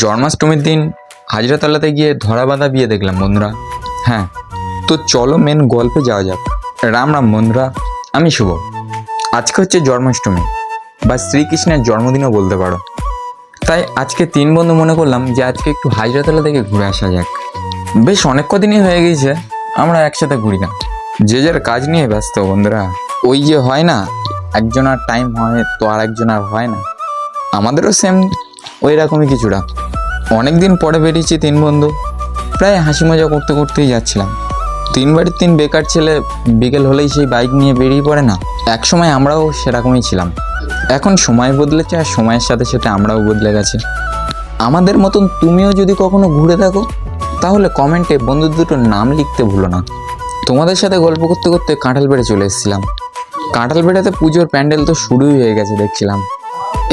জন্মাষ্টমীর দিন হাজরাতলাতে গিয়ে ধরা বাঁধা বিয়ে দেখলাম বন্ধুরা। হ্যাঁ তো চলো মেন গল্পে যাওয়া যাক। রাম রাম বন্ধুরা, আমি শুভ। আজকে হচ্ছে জন্মাষ্টমী, বা শ্রীকৃষ্ণের জন্মদিনও বলতে পারো। তাই আজকে তিন বন্ধু মনে করলাম যে আজকে একটু হাজরাতলা থেকে ঘুরে আসা যাক। বেশ অনেক কদিনই হয়ে গিয়েছে, আমরা একসাথে ঘুরি না। যে যার কাজ নিয়ে ব্যস্ত বন্ধুরা, ওই যে হয় না একজন আর টাইম হয় তো আর একজন আর হয় না। আমাদেরও সেম ওই রকমই কিছুটা। অনেক দিন পরে বেরিয়েছি তিন বন্ধু। প্রায় হাসি মজা করতে করতেই যাচ্ছিলাম। তিন বাড়ির তিন বেকার ছেলে বিকেল হলেই সেই বাইক নিয়ে বেরিয়ে পড়ে না? এক সময় আমরাও সেরকমই ছিলাম। এখন সময় বদলেছে আর সময়ের সাথে সাথে আমরাও বদলে গেছি। আমাদের মতন তুমিও যদি কখনো ঘুরে থাকো, তাহলে কমেন্টে বন্ধু দুটোর নাম লিখতে ভুলো না। তোমাদের সাথে গল্প করতে করতে কাঁঠাল বেড়ে চলে এসেছিলাম। কাঁঠাল বেড়াতে পুজোর প্যান্ডেল তো শুরুই হয়ে গেছে, দেখছিলাম।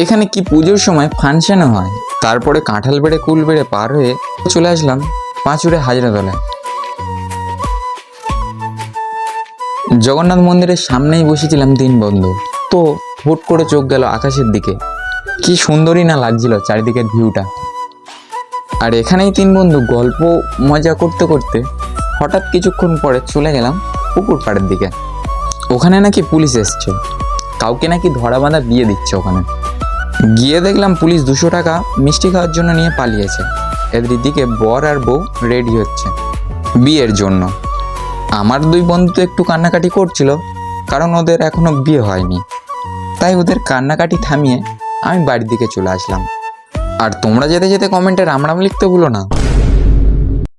এখানে কি পুজোর সময় ফাংশনও হয়? তারপরে কাঁঠাল বেড়ে কুল বেড়ে পার হয়ে চলে আসলাম পাঁচুরে হাজরাতলায়। জগন্নাথ মন্দিরের সামনেই বসেছিলাম তিন বন্ধু তো হুট করে চোখ গেল আকাশের দিকে। কি সুন্দরই না লাগছিল চারিদিকের ভিউটা। আর এখানেই তিন বন্ধু গল্প, মজা করতে করতে হঠাৎ কিছুক্ষণ পরে চলে গেলাম পুকুর পাড়ের দিকে। ওখানে নাকি পুলিশ এসছে। কাউকে নাকি ধরা বাঁধা বিয়ে দিচ্ছে ওখানে। গিয়ে দেখলাম পুলিশ দুশো টাকা মিষ্টি খাওয়ার জন্য নিয়ে পালিয়েছে। এদের দিকে বর আর বউ রেডি হচ্ছে বিয়ের জন্য। আমার দুই বন্ধু তো একটু কান্নাকাটি করছিল, কারণ ওদের এখনও বিয়ে হয়নি। তাই ওদের কান্নাকাটি থামিয়ে আমি বাড়ির দিকে চলে আসলাম। আর তোমরা যেতে যেতে কমেন্টে রাম রাম লিখতে ভুলো না।